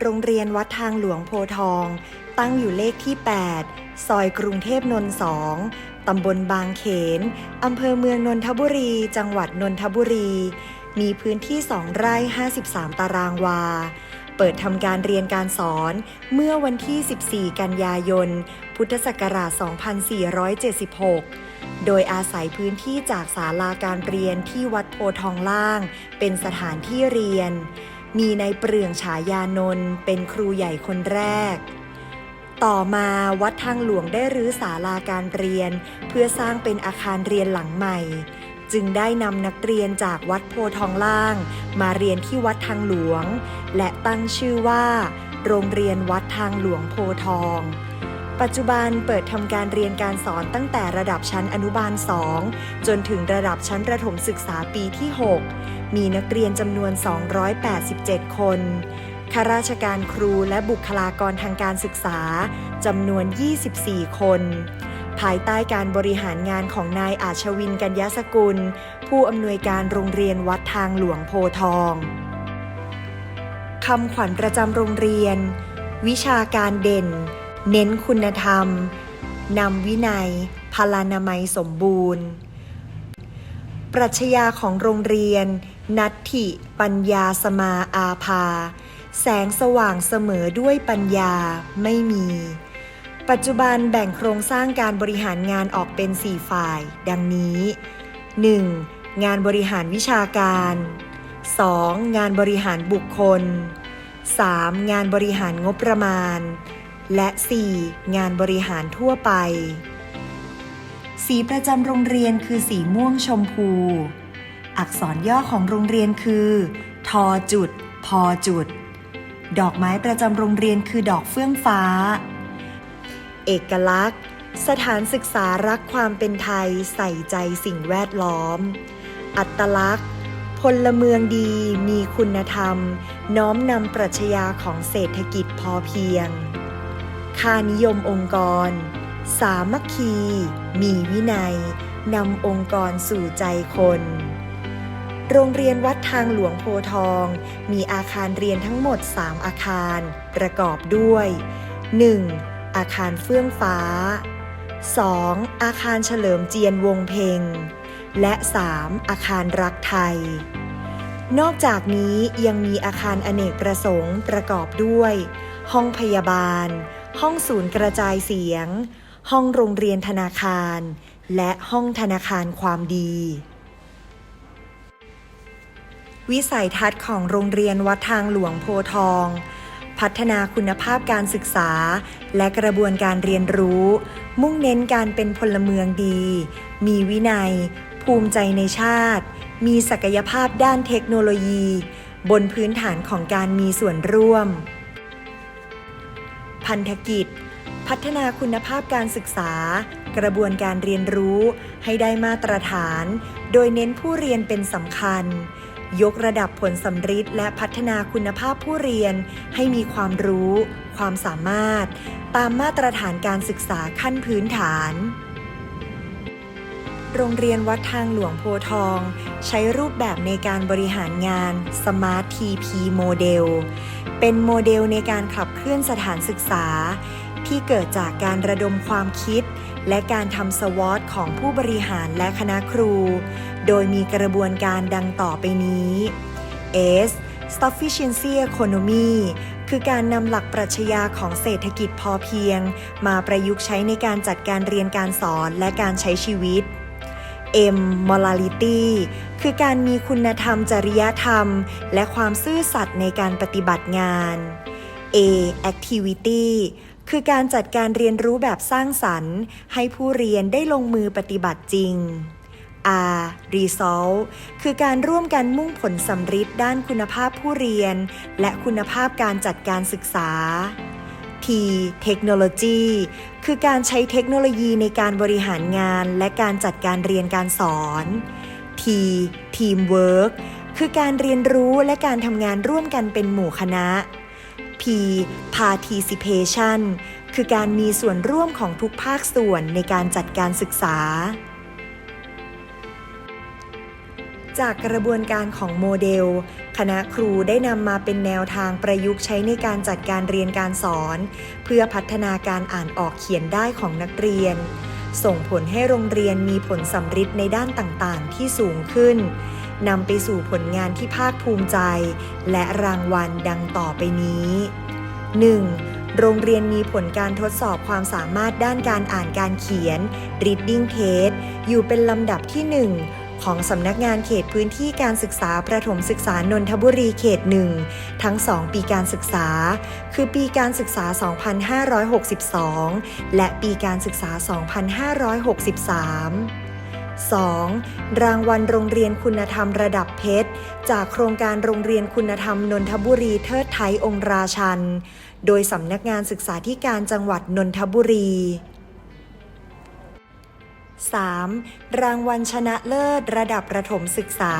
โรงเรียนวัดทางหลวงโพทอง ตั้งอยู่เลขที่ 8 ซอยกรุงเทพนนท์2ตำบลบางเขน อำเภอเมืองนนทบุรี จังหวัดนนทบุรี มีพื้นที่ 2 ไร่ 53 ตารางวา เปิดทำการเรียนการสอนเมื่อวันที่ 14 กันยายน พุทธศักราช 2476 โดยอาศัยพื้นที่จากศาลาการเรียนที่วัดโพทองล่าง เป็นสถานที่เรียน มีในเปลืองฉายานนท์เป็นครูใหญ่คนแรก ต่อมาวัดทางหลวงได้รื้อศาลาการเรียน เพื่อสร้างเป็นอาคารเรียนหลังใหม่ จึงได้นำนักเรียนจากวัดโพทองล่าง มาเรียนที่วัดทางหลวง และตั้งชื่อว่า โรงเรียนวัดทางหลวงโพทอง ปัจจุบันเปิดทำการเรียนการสอนตั้งแต่ระดับชั้นอนุบาล 2 จนถึงระดับชั้นประถมศึกษาปีที่ 6 มีนักเรียนจำนวน 287 คนข้าราชการครูและบุคลากรทางการศึกษาจำนวน 24 คน ภายใต้การบริหารงานของนายอาชวินกัญญาสกุล ผู้อำนวยการโรงเรียนวัดทางหลวงโพทองคำขวัญประจำโรงเรียน วิชาการเด่น เน้นคุณธรรม นำวินัย พลานามัยสมบูรณ์ ปรัชญาของโรงเรียน นัตถิปัญญาสมาอาภา แสงสว่างเสมอด้วยปัญญาไม่มี ปัจจุบันแบ่งโครงสร้างการบริหารงานออกเป็น 4 ฝ่าย ดังนี้ 1. งานบริหารวิชาการ 2. งานบริหารบุคคล 3. งานบริหารงบประมาณ และ 4. งานบริหารทั่วไป สีประจำโรงเรียนคือสีม่วงชมพู อักษรย่อของโรงเรียนคือ ทอจุด พอจุด ดอกไม้ประจำโรงเรียนคือดอกเฟื่องฟ้า เอกลักษณ์ สถานศึกษารักความเป็นไทยใส่ใจสิ่งแวดล้อม อัตลักษณ์พลเมืองดีมีคุณธรรม น้อมนำปรัชญาของเศรษฐกิจพอเพียง ค่านิยมองค์กร สามัคคี มีวินัย นำองค์กรสู่ใจคน โรงเรียนวัดทางหลวงโพทอง มีอาคารเรียนทั้งหมด 3 อาคาร ประกอบด้วย 1. อาคารเฟื่องฟ้า 2. อาคารเฉลิมเจียนวงเพงและ 3. อาคารรักไทย นอกจากนี้ยังมีอาคารอเนกประสงค์ประกอบด้วย ห้องพยาบาล ห้องศูนย์กระจายเสียง ห้องโรงเรียนธนาคาร และห้องธนาคารความดี วิสัยทัศน์ของโรงเรียนวัดทางหลวงโพทอง พัฒนาคุณภาพการศึกษา และกระบวนการเรียนรู้ มุ่งเน้นการเป็นพลเมืองดี มีวินัย ภูมิใจในชาติ มีศักยภาพด้านเทคโนโลยี บนพื้นฐานของการมีส่วนร่วม พันธกิจ พัฒนาคุณภาพการศึกษา กระบวนการเรียนรู้ให้ได้มาตรฐาน โดยเน้นผู้เรียนเป็นสำคัญ ยกระดับผลสำฤทธิ์และพัฒนาคุณภาพผู้เรียนให้มีความรู้ ความสามารถ ตามมาตรฐานการศึกษาขั้นพื้นฐาน โรงเรียนวัดทางหลวงโพทอง ใช้รูปแบบในการบริหารงาน Smart TP Model เป็นโมเดลในการขับเคลื่อนสถานศึกษา ที่เกิดจากการระดมความคิด และการทำสวอตของผู้บริหารและคณะครู โดยมีกระบวนการดังต่อไปนี้ S Sufficiency Economy คือการนำหลักปรัชญาของเศรษฐกิจพอเพียง มาประยุกต์ใช้ในการจัดการเรียนการสอนและการใช้ชีวิต M morality คือการมีคุณธรรมจริยธรรม และความซื่อสัตย์ในการปฏิบัติงาน A activity คือการจัดการเรียนรู้แบบสร้างสรรค์ ให้ผู้เรียนได้ลงมือปฏิบัติจริง R result คือการร่วมกันมุ่งผลสำฤทธิ์ด้านคุณภาพผู้เรียน และคุณภาพการจัดการศึกษา T Technology คือการใช้เทคโนโลยีในการบริหารงานและการจัดการเรียนการสอน T Teamwork คือการเรียนรู้และการทำงานร่วมกันเป็นหมู่คณะ P Participation คือการมีส่วนร่วมของทุกภาคส่วนในการจัดการศึกษา จากกระบวนการของโมเดล คณะครูได้นำมาเป็นแนวทางประยุกต์ใช้ในการจัดการเรียนการสอน เพื่อพัฒนาการอ่านออกเขียนได้ของนักเรียน ส่งผลให้โรงเรียนมีผลสำฤทธิ์ในด้านต่างๆ ที่สูงขึ้นนำไปสู่ผลงานที่ภาคภูมิใจ และรางวัลดังต่อไปนี้ 1. โรงเรียนมีผลการทดสอบความสามารถด้านการอ่านการเขียน reading test อยู่เป็นลำดับที่ 1 ของสำนักงานเขตพื้นที่การศึกษาประถมศึกษานนทบุรีเขต1ทั้ง 2 ปีการศึกษา คือปีการศึกษา 2562 และปีการศึกษา 2563 2. รางวัลโรงเรียนคุณธรรมระดับเพชร จากโครงการโรงเรียนคุณธรรมนนทบุรีเทิดไทยองค์ราชัน โดยสำนักงานศึกษาธิการจังหวัดนนทบุรี 3. รางวัลชนะเลิศระดับประถมศึกษา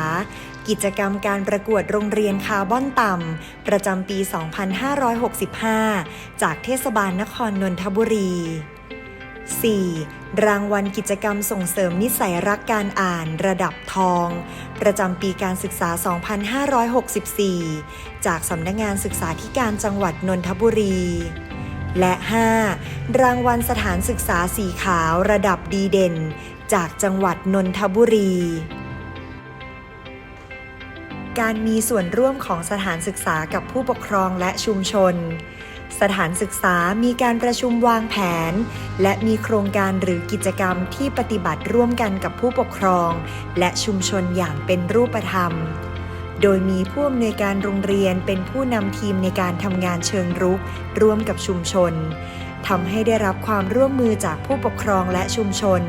กิจกรรมการประกวดโรงเรียนคาร์บอนต่ำ ประจำปี 2565 จากเทศบาลนครนนทบุรี 4. รางวัลกิจกรรมส่งเสริมนิสัยรักการอ่านระดับทอง ประจำปีการศึกษา 2564 จากสำนักงานศึกษาธิการจังหวัดนนทบุรี และ 5. รางวัลสถานศึกษาสีขาวระดับดีเด่น จากจังหวัดนนทบุรีการมีส่วนร่วมของสถานศึกษากับผู้ปกครองและชุมชน สถานศึกษามีการประชุมวางแผน และมีโครงการหรือกิจกรรมที่ปฏิบัติร่วมกันกับผู้ปกครอง และชุมชนอย่างเป็นรูปธรรม โดยมีผู้อำนวยการโรงเรียนเป็นผู้นำทีมในการทำงานเชิงรุก ร่วมกับชุมชนทำให้ได้รับความร่วมมือจากผู้ปกครองและชุมชน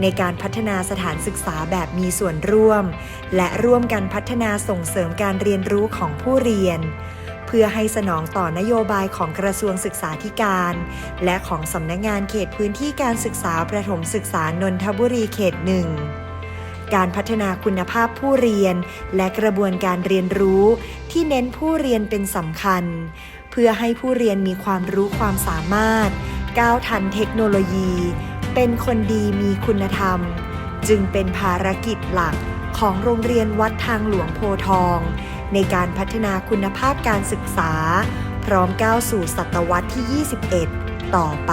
ในการพัฒนาสถานศึกษาแบบมีส่วนร่วม และร่วมกันพัฒนาส่งเสริมการเรียนรู้ของผู้เรียน เพื่อให้สนองต่อนโยบายของกระทรวงศึกษาธิการ และของสำนักงงานเขตพื้นที่การศึกษาประถมศึกษานนทบุรีเขตหนึ่ง การพัฒนาคุณภาพผู้เรียน และกระบวนการเรียนรู้ ที่เน้นผู้เรียนเป็นสำคัญ เพื่อให้ผู้เรียนมีความรู้ความสามารถ ก้าวทันเทคโนโลยี เป็นคนดีมีคุณธรรม จึงเป็นภารกิจหลักของโรงเรียนวัดทางหลวงโพทอง ในการพัฒนาคุณภาพการศึกษา พร้อมก้าวสู่ศตวรรษที่ 21 ต่อไป